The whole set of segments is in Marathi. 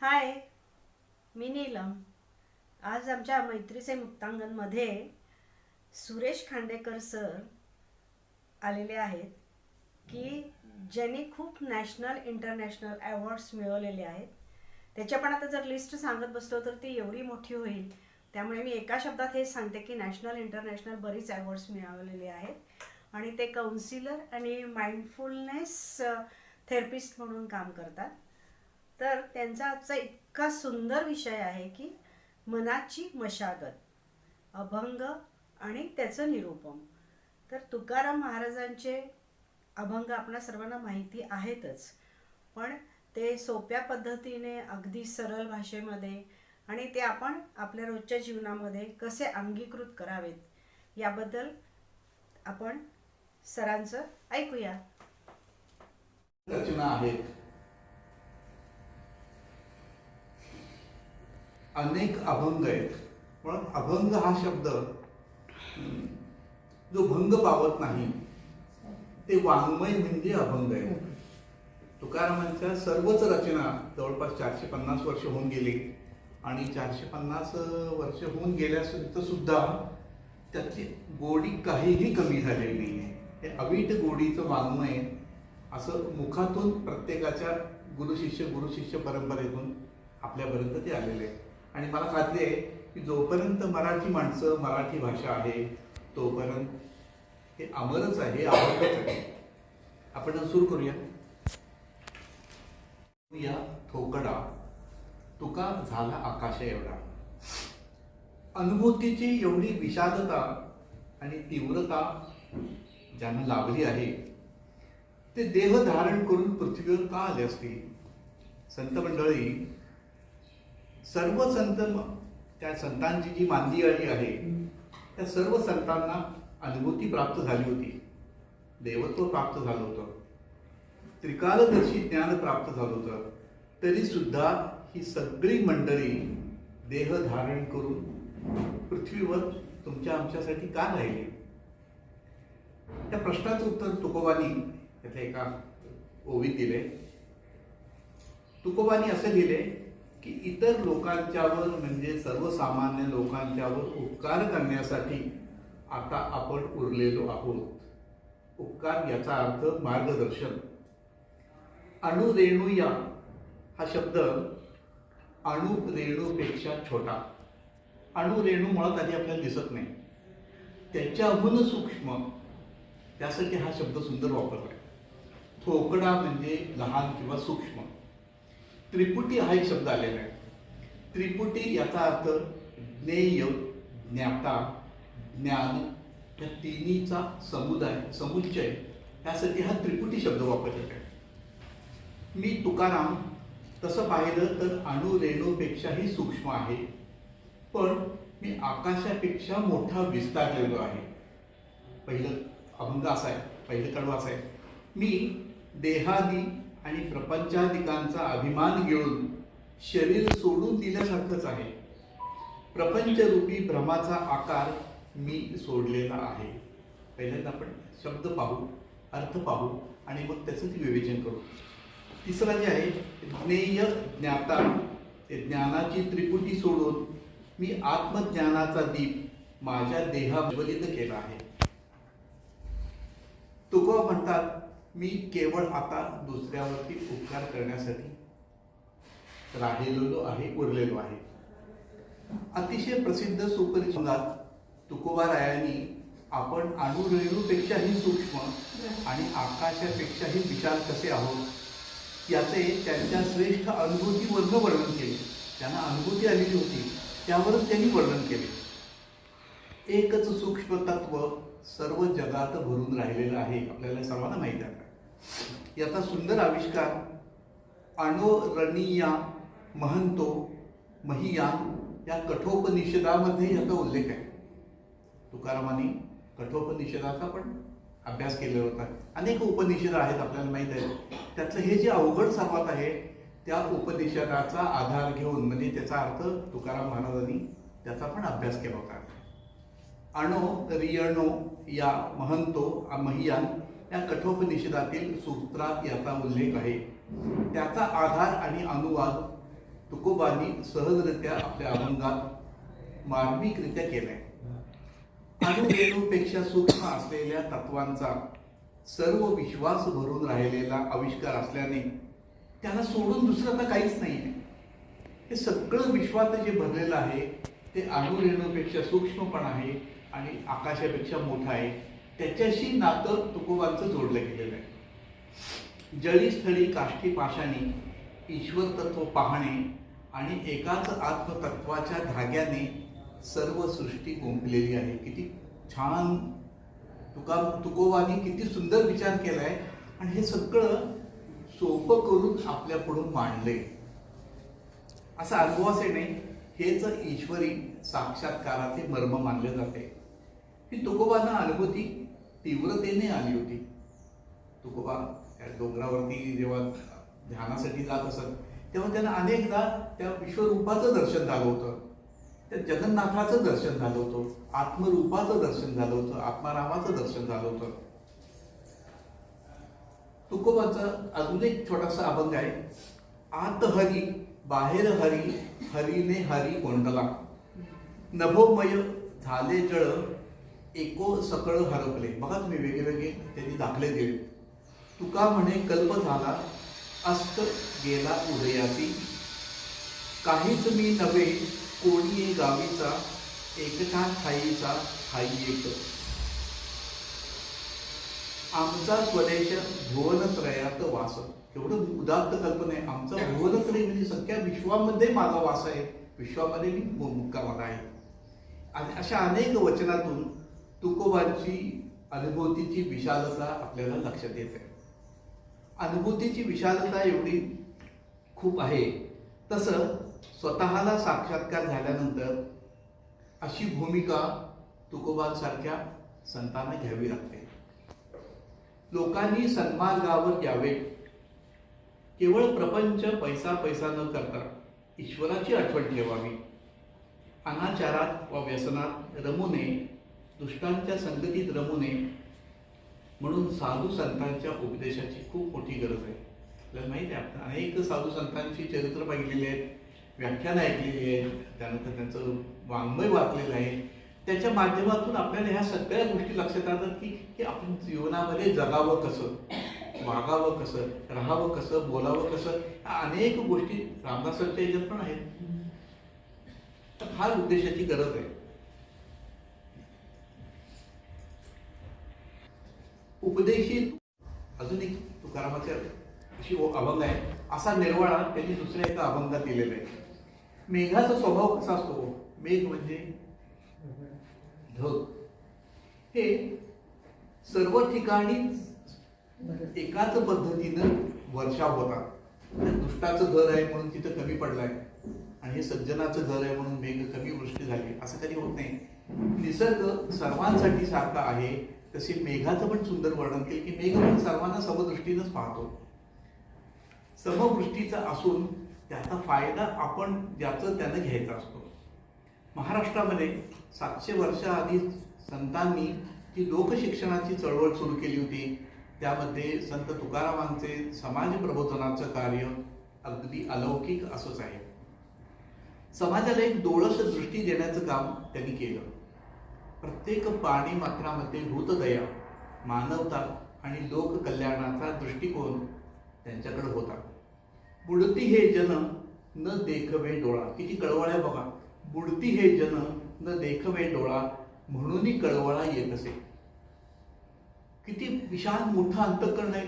हाय मी नीलम. आज आमच्या मैत्रीचे मुक्तांगणमध्ये सुरेश खांडेकर सर आलेले आहेत की ज्यांनी खूप नॅशनल इंटरनॅशनल अवॉर्ड्स मिळवलेले आहेत. त्याच्या पण आता जर लिस्ट सांगत बसलो तर ती एवढी मोठी होईल. त्यामुळे मी एका शब्दात हे सांगते की नॅशनल इंटरनॅशनल बरीच अवॉर्ड्स मिळवलेले आहेत. आणि ते काउन्सिलर आणि माइंडफुलनेस थेरपिस्ट म्हणून काम करतात. तर त्यांचा आजचा इतका सुंदर विषय आहे की मनाची मशागत अभंग आणि त्याचं निरूपण. तर तुकाराम महाराजांचे अभंग आपणा सर्वांना माहिती आहेतच पण ते सोप्या पद्धतीने अगदी सरळ भाषेमध्ये आणि ते आपण आपल्या रोजच्या जीवनामध्ये कसे अंगीकृत करावेत याबद्दल आपण सरांचं ऐकूया. रचना आहेत. अनेक अभंग आहेत. पण अभंग हा शब्द जो भंग पावत नाही ते वाङ्मय म्हणजे अभंग आहे. तुकारामांच्या सर्वच रचना जवळपास चारशे पन्नास वर्ष होऊन गेली. आणि चारशे पन्नास वर्ष होऊन गेल्यानंतर सुद्धा त्याची गोडी काहीही कमी झालेली नाही आहे हे अवीट गोडीचं वाङ्मय असं मुखातून प्रत्येकाच्या गुरुशिष्य गुरुशिष्य परंपरेतून आपल्यापर्यंत ते आलेले आहे आणि मला खात्री आहे की जोपर्यंत मराठी माणसं मराठी भाषा आहे तोपर्यंत हे अमरच आहे अमरच आहे. आपण सुरू करूया. या थोकडा तुका झाला आकाश एवढा. अनुभूतीची एवढी विषादता आणि तीव्रता ज्यांना लाभली आहे ते देह धारण करून पृथ्वीवर का आले असतील? संत मंडळी सर्व संत त्या संतांची जी मांदियाळी आहे त्या सर्व संतांना अनुभूती प्राप्त झाली होती. देवत्व प्राप्त झालं होतं. त्रिकालदर्शी ज्ञान प्राप्त झालं होतं. तरी सुद्धा ही सगळी मंडळी देह धारण करून पृथ्वीवर तुमच्या आमच्यासाठी का राहिली? त्या प्रश्नाचं उत्तर तुकोबानी त्याच्या एका ओवीत दिले. तुकोबानी असे लिहिले की इतर लोकांच्यावर म्हणजे सर्वसामान्य लोकांच्यावर उपकार करण्यासाठी आता आपण उरलेलो आहोत. उपकार याचा अर्थ मार्गदर्शन. अणुरेणुया हा शब्द अणुरेणूपेक्षा छोटा. अणुरेणू मुळात आधी आपल्याला दिसत नाही. त्याच्याहून सूक्ष्म. त्यासाठी हा शब्द सुंदर वापरला. थोकडा म्हणजे लहान किंवा सूक्ष्म. त्रिपुटी हा एक शब्द आलेला आहे. त्रिपुटी याचा अर्थ ज्ञेय ज्ञाता ज्ञान या तिन्हीचा समुदाय समुच्चय यासाठी हा त्रिपुटी शब्द वापरलेला आहे. मी तुकाराम तसं पाहिलं तर अणुरेणूपेक्षाही सूक्ष्म आहे. पण मी आकाशापेक्षा मोठा विस्तारलेलो आहे. पहिलं अभंग असा आहे पहिलं कडवा असा आहे. मी देहादी आणि प्रपंचाधिकांचा अभिमान घेऊन शरीर सोडून दिल्यासारखंच आहे. प्रपंचरूपी भ्रमाचा आकार मी सोडलेला आहे. पहिल्यांदा आपण शब्द पाहू अर्थ पाहू आणि मग त्याचं विवेचन करू. तिसरा जे आहे ज्ञेय ज्ञाता. ते ज्ञानाची त्रिपुटी सोडून मी आत्मज्ञानाचा दीप माझ्या देहावलित केला आहे. तुकोबा म्हणतात मी केवळ आता दुसऱ्यावरती उपकार करण्यासाठी राहिलेलो आहे उरलेलो आहे. अतिशय प्रसिद्ध सुपरिचितात तुकोबारायांनी आपण अणुरेणूपेक्षाही सूक्ष्म आणि आकाशापेक्षाही विशाल कसे आहोत याचे त्यांच्या श्रेष्ठ अनुभूतीवरनं वर्णन केले. त्यांना अनुभूती आलेली होती त्यावरच त्यांनी वर्णन केले. एकच सूक्ष्म तत्व सर्व जगात भरून राहिलेलं आहे आपल्याला सर्वांना माहीत आहे. याचा सुंदर आविष्कार अणोरणीया महंतो महियान या कठोपनिषदामध्ये याचा उल्लेख आहे. तुकारामांनी कठोपनिषदाचा पण अभ्यास केलेला होता. अनेक उपनिषद आहेत आपल्याला माहीत आहे त्यातलं हे जे अवघड सर्वात आहे त्या उपनिषदाचा आधार घेऊन म्हणजे त्याचा अर्थ तुकाराम महाराजांनी त्याचा पण अभ्यास केला होता. अणो रियणो या महंतो महियान या कठोपनिषदातील सूत्रात याचा उल्लेख आहे. त्याचा आधार आणि अनुवाद तुकोबांनी सहजरित्या आपल्या अभंगात मार्मिकरित्या केलाय. अणुरेणूपेक्षा सूक्ष्म असलेल्या तत्वांचा सर्व विश्वास भरून राहिलेला आविष्कार असल्याने त्याला सोडून दुसरं तर काहीच नाही हे सगळं विश्वात जे भरलेलं आहे ते अणुरेणूपेक्षा सूक्ष्म पण आहे आणि आकाशापेक्षा मोठं आहे. त्याच्याशी नातं तुकोबांचं जोडलं गेलेलं आहे. जळीस्थळी काष्टी पाशाने ईश्वर तत्व पाहणे आणि एकाच आत्मतत्वाच्या धाग्याने सर्व सृष्टी गुंपलेली आहे. किती छान तुका तुकोबानी किती सुंदर विचार केला आहे आणि हे सगळं सोपं करून आपल्या पुढून मांडलंय. असं अनुभवास येणे हेच ईश्वरी साक्षात्काराचे मर्म मानले जाते. ही तुकोबांना अनुभूती तीव्रतेने आली होती. तुकोबा त्या डोंगरावरती जेव्हा ध्यानासाठी जात असत तेव्हा त्यांना अनेकदा त्या विश्वरूपाचं दर्शन झालं होतं. त्या जगन्नाथाचं दर्शन झालं होतं. आत्मरूपाचं दर्शन झालं होतं. आत्मारामाचं दर्शन झालं होतं. तुकोबाचा अजून एक छोटासा अभंग आहे. आत हरी बाहेर हरी हरीने हरी कोंडला नभोमय झाले जळ एको सकळ हरपले. बघा तुम्ही वेगवेगळे त्यांनी दाखले दिले. तुका म्हणे कल्प झाला अस्त गेला उदयासी. काहीच मी नव्हे कोणी गावीचा एकटा ठाईचा ठाई एक. आमचा स्वदेश भुवनत्रयात वास. एवढं उदात्त कल्पना आहे. आमचा भुवनत्रय म्हणजे सख्या विश्वामध्ये माझा वास आहे. विश्वामध्ये मी मु- मुक्कामाला आहे. आणि अशा अनेक वचनातून तुकोबांची अनुभूतीची विशालता आपल्याला लक्षात येते. अनुभूतीची विशालता एवढी खूप आहे. तसं स्वतःला साक्षात्कार झाल्यानंतर अशी भूमिका तुकोबांसारख्या संतांना घ्यावी लागते. लोकांनी सन्मार्गावर यावे. केवळ प्रपंच पैसा पैसा न करता ईश्वराची आठवण ठेवावी. अनाचारात व व्यसनात रमू नये. दुष्टांच्या संगतीत रमू नये. म्हणून साधू संतांच्या उपदेशाची खूप मोठी गरज आहे. आपल्याला माहिती आहे आपण अनेक साधू संतांची चरित्र पाहिलेली आहेत व्याख्यान ऐकलेली आहेत त्यानंतर त्यांचं वाङ्मय वाचलेलं आहे. त्याच्या माध्यमातून आपल्याला ह्या सगळ्या गोष्टी लक्षात येतात की की आपण जीवनामध्ये जगावं कसं वागावं कसं राहावं कसं बोलावं कसं ह्या अनेक गोष्टी रामदासांच्या याच्यात पण आहेत. तर फार उद्देशाची गरज आहे. उपदेशी अजून एक तुकारामाचे अशी अभंग आहे. असा निर्वाळा त्यांनी दुसऱ्या एका अभंगात दिलेला आहे. मेघाचा स्वभाव कसा असतो? मेघ म्हणजे ढग. हे सर्व ठिकाणी एकाच पद्धतीनं वर्षा होतात. दुष्टाचं घर आहे म्हणून तिथं कमी पडलाय. आणि हे सज्जनाचं घर आहे म्हणून मेघ कमी वृष्टी झाली. असं कधी होत नाही. निसर्ग सर्वांसाठी सारखा आहे. तशी मेघाचं पण सुंदर वर्णन केलं की मेघ पण सर्वांना समदृष्टीनंच पाहतो. समवृष्टीचा असून त्याचा फायदा आपण ज्याचं त्यानं घ्यायचा असतो. महाराष्ट्रामध्ये सातशे वर्षाआधी संतांनी जी लोकशिक्षणाची चळवळ सुरू केली होती. त्यामध्ये संत तुकारामांचे समाज प्रबोधनाचं कार्य अगदी अलौकिक असंच आहे. समाजाला एक डोळस दृष्टी देण्याचं काम त्यांनी केलं. प्रत्येक पाणी मात्रामध्ये भूतदया मानवता आणि लोककल्याणाचा दृष्टिकोन त्यांच्याकडे होता. बुडती हे जन न देखवे डोळा. किती कळवळ्या बघा. बुडती हे जन न देखवे डोळा म्हणूनही कळवळा येत असे. किती विशाल मोठा अंतकरण आहे.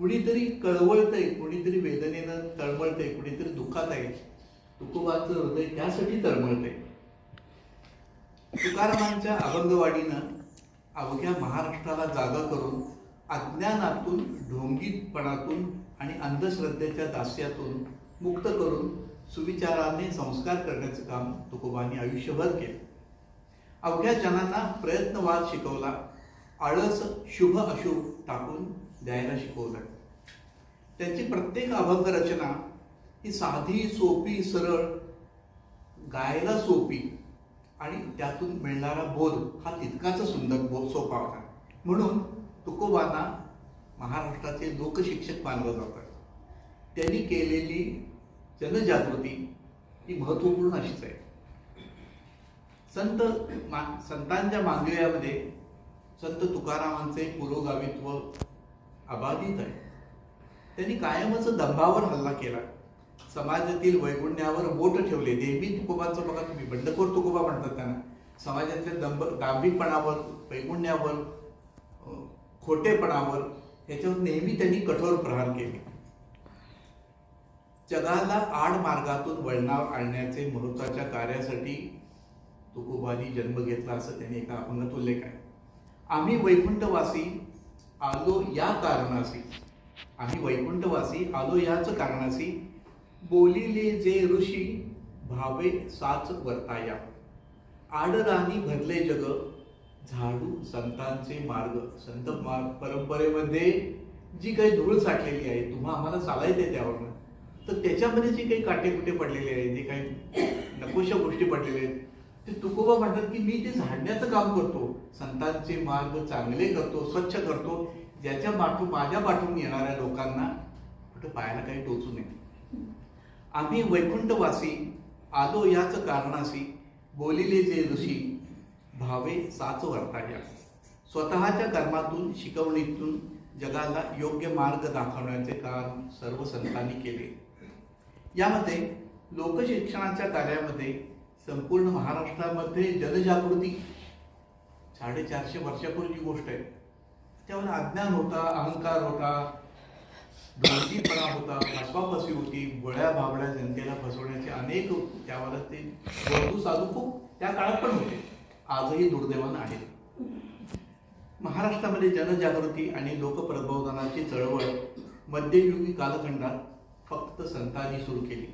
कुणीतरी कळवळतंय कुणीतरी वेदनेनं तळमळतंय कुणीतरी दुःखात आहे. तुकोबाचं हृदय त्यासाठी तळमळतंय. तुकारामांच्या अभंगवाडीनं अवघ्या महाराष्ट्राला जागा करून अज्ञानातून ढोंगीतपणातून आणि अंधश्रद्धेच्या दास्यातून मुक्त करून सुविचाराने संस्कार करण्याचं काम तुकोबांनी आयुष्यभर केलं. अवघ्या जनांना प्रयत्नवाद शिकवला आळस शुभ अशुभ टाकून द्यायला शिकवलं. त्यांची प्रत्येक अभंग रचना ही साधी सोपी सरळ गायला सोपी आणि त्यातून मिळणारा बोध हा तितकाच सुंदर बोध सोपा होता. म्हणून तुकोबांना महाराष्ट्राचे लोकशिक्षक मानलं जातात त्यांनी केलेली जनजागृती ही महत्त्वपूर्ण अशीच आहे. संत मा संतांच्या मांगव्यामध्ये संत तुकारामांचे पुरोगामित्व अबाधित आहे. त्यांनी कायमच दंभावर हल्ला केला. समाजातील वैगुण्यावर बोट ठेवले देवी तुकोबांचं बघा तुम्ही बंडखोर तुकोबा म्हणतात त्यांना. समाजातल्या दंब दांभिकपणावर वैगुण्यावर खोटेपणावर याच्यावर नेहमी त्यांनी कठोर प्रहार केले. जगाला आड मार्गातून वळणावर आणण्याचे महत्त्वाच्या कार्यासाठी तुकोबानी जन्म घेतला असं त्यांनी एका अभंगात उल्लेख आहे. आम्ही वैकुंठवासी आलो या कारणासी आम्ही वैकुंठवासी आलो याच कारणासी बोलिले जे ऋषी भावे साच वर्ताया. आडराणी भरले जग झाडू संतांचे मार्ग. संत मार्ग परंपरेमध्ये जी काही धूळ साठलेली आहे तुम्हा आम्हाला चालायचं त्यावरनं. तर त्याच्यामध्ये जे काही काटेकुटे पडलेले आहेत जे काही नकोशा गोष्टी पडलेल्या आहेत ते तुकोबा म्हणतात की मी ते झाडण्याचं काम करतो. संतांचे मार्ग चांगले करतो स्वच्छ करतो. ज्याच्या पाठू माझ्या पाठून येणाऱ्या लोकांना कुठं पायाला काही टोचू नये. आम्ही वैकुंठवासी आलो याच कारणाशी बोलिले जे ऋषी भावे साच वर्ताया स्वतःच्या कर्मातून शिकवणीतून जगाला योग्य मार्ग दाखवण्याचे काम सर्व संतांनी केले. यामध्ये लोकशिक्षणाच्या कार्यामध्ये संपूर्ण महाराष्ट्रामध्ये जनजागृती साडेचारशे वर्षापूर्वीची गोष्ट आहे त्यावर अज्ञान होता अहंकार होता ढोलकीपणा होता फसवाफसवी होती गोळ्या बाबड्या जनतेला फसवण्याचे अनेक त्यावर ते बंधू साधू खूप त्या काळात पण होते. आजही दुर्दैवानं आहेत. महाराष्ट्रामध्ये जनजागृती आणि लोकप्रबोधनाची चळवळ मध्ययुगी कालखंडात फक्त संतांनी सुरू केली.